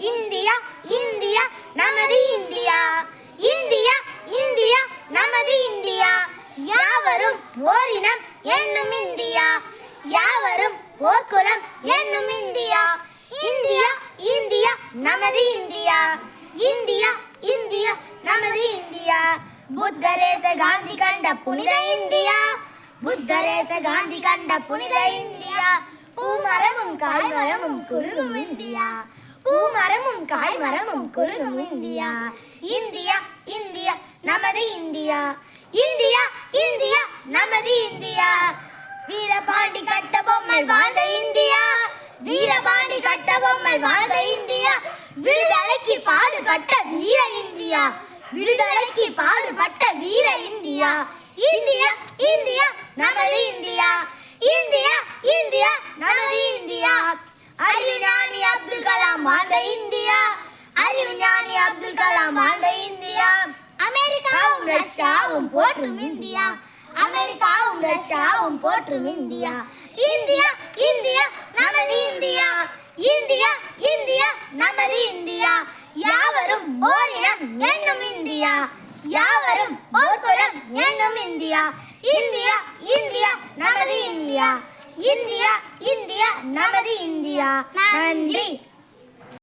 India India நமது India. India India நமது India. யாவரும் ஓரினம் என்னும் இந்தியா. யாவரும் ஓர்குலம் என்னும் இந்தியா. இந்தியா இந்தியா நமது இந்தியா. இந்தியா இந்தியா நமது இந்தியா. புத்தரேச காந்தி கண்ட புனித இந்தியா. புத்தரேச காந்தி கண்ட புனித இந்தியா. பூமரமும் கால்மரமும் குறுகும் இந்தியா. பூமரமும் காய்மரமும் குறுகும் இந்தியா. இந்தியா இந்தியா நமது இந்தியா. இந்தியா இந்தியா நமது இந்தியா. வீரபாண்டி கட்ட பொம்மை வாழ்ந்த இந்தியா. வீரபாண்டி கட்ட பொம்மை வாழ்ந்த இந்தியா. விடுதலைக்கு பாடுபட்ட வீர இந்தியா. விடுதலைக்கு பாடுபட்ட வீர இந்தியா. இந்தியா நமது இந்தியா இந்தியா இந்தியா நமது இந்தியா அறிவுஞானி அப்துல் கலாம் வாழ்ந்த இந்தியா. அறிவுஞானி அப்துல் கலாம் வாழ்ந்த இந்தியா. அமெரிக்காவும் ரஷ்யாவும் போற்றும் இந்தியா. அமெரிக்காவும் ரஷ்யாவும் போற்றும் இந்தியா. இந்தியா இந்தியா நமது இந்தியா. இந்தியா இந்தியா நமது இந்தியா. யாவரும் ஓரினம் என்னும் இந்தியா. யாவரும் ஓர் என்னும் இந்தியா. இந்தியா இந்தியா நமது இந்தியா. இந்தியா இந்தியா நமது இந்தியா. நன்றி.